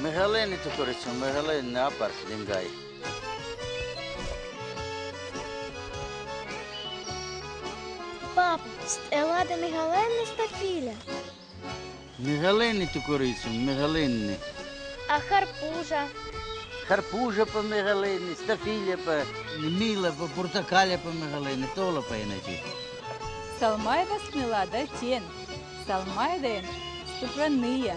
Мегалини то корицю, мегалин не апарт дингай. Папа, стелада Мігалени Стафіля. Мегалини то корицю, мегалинни. А харпужа. Харпужа по мегалини, стафіля по міла, по портакаля по мегалини, тола по іначе. Салмайда смела да тен, салмайда ступраные.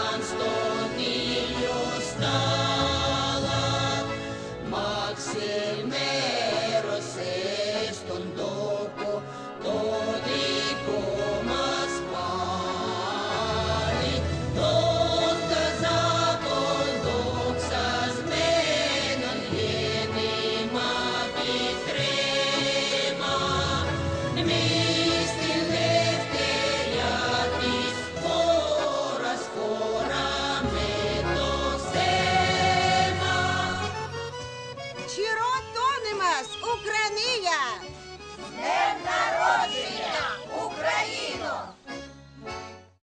Μη στη δεύτερη χώρας, χώρα.